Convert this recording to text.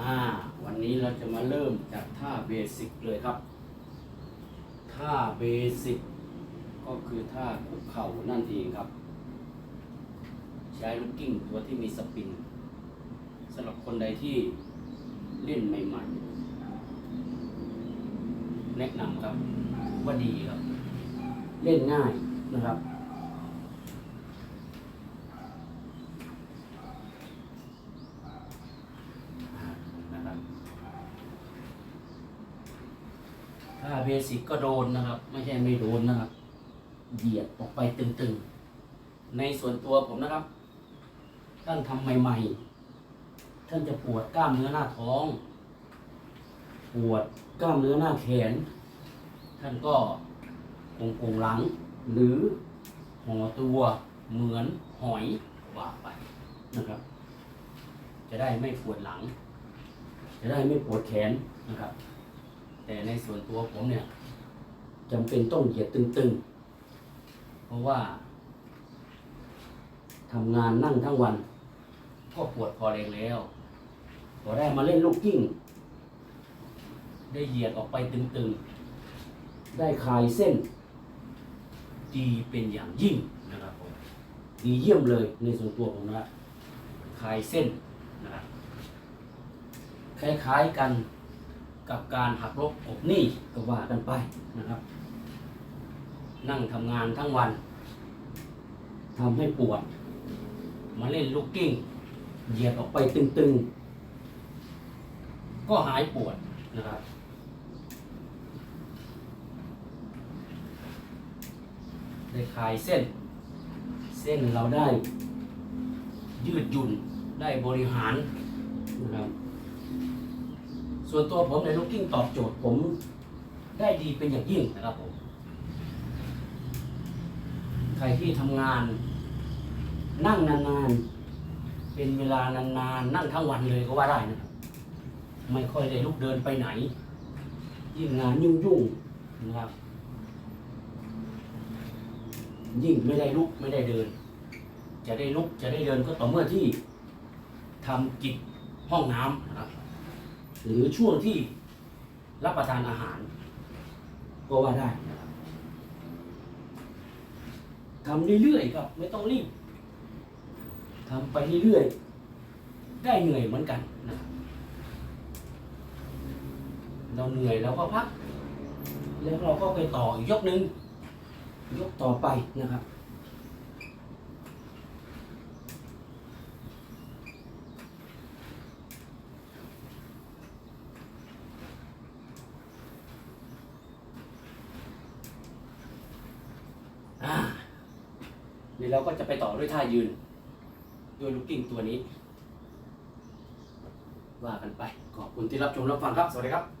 อ่าวันนี้เราจะมาเริ่มจากท่าเบสิกเลยครับ ท่าเบสิกก็คือท่าคุกเข่านั่นเองครับ ใช้ลูกกิ้งตัวที่มีสปริงสำหรับคนใดที่เล่นใหม่ๆ แนะนำครับว่าดีครับ เล่นง่ายนะครับ ถ้าเบสิกก็โดนนะครับ ไม่ใช่ไม่โดนนะครับเหยียดออกไปตึงๆ ในส่วนตัวผมนะครับ ท่านทำใหม่ ๆ ท่านจะปวดกล้ามเนื้อหน้าท้อง ปวดกล้ามเนื้อหน้าแขน ท่านก็โกงโงหลัง หรือห่อตัวเหมือนหอยว่าไปนะครับ จะได้ไม่ปวดหลัง จะได้ไม่ปวดแขนนะครับ แต่ในส่วนตัวผมเนี่ยจำเป็นต้องเหยียดตึงๆ เพราะว่าทำงานนั่งทั้งวัน ก็ปวดพอแรงแล้วพอได้มาเล่นลูกกิ้ง ได้เหยียดออกไปตึงๆ ได้คลายเส้น ดีเป็นอย่างยิ่งนะครับผมดีเยี่ยมเลยในส่วนตัวผมนะคลายเส้นนะครับคล้ายๆกัน กับการหักลบกบหนี้ก็ว่ากันไปนะครับ นั่งทำงานทั้งวันทำให้ปวด มาเล่นลูกกิ้ง เหยียดออกไปตึงๆ ก็หายปวดนะครับ ได้คลายเส้น เส้นเราได้ ยืดหยุ่นได้บริหารนะครับ ส่วนตัวผมในลูกกิ้งตอบโจทย์ผมได้ดีเป็นอย่างยิ่งนะครับผม ใครที่ทำงาน นั่งนานๆ เป็นเวลานานๆ นั่งทั้งวันเลยก็ว่าได้นะครับ ไม่ค่อยได้ลุกเดินไปไหน ยิ่งงานยุ่งๆนะครับ ยิ่งไม่ได้ลุกไม่ได้เดิน จะได้ลุกจะได้เดินก็ต่อเมื่อที่ทำกิจห้องน้ำนะครับ หรือช่วงที่รับประทานอาหาร ก็ว่าได้นะครับทำเรื่อยๆครับ ไม่ต้องรีบทำไปเรื่อยๆได้เหนื่อยเหมือนกันนะครับเราเหนื่อยเราก็พัก แล้วเราก็ไปต่อยกหนึ่งยกต่อไปนะครับ อ่า เดี๋ยวเราก็จะไปต่อด้วยท่ายืนด้วยลูกกิ้งตัวนี้ ว่ากันไป ขอบคุณที่รับชมรับฟังครับ สวัสดีครับ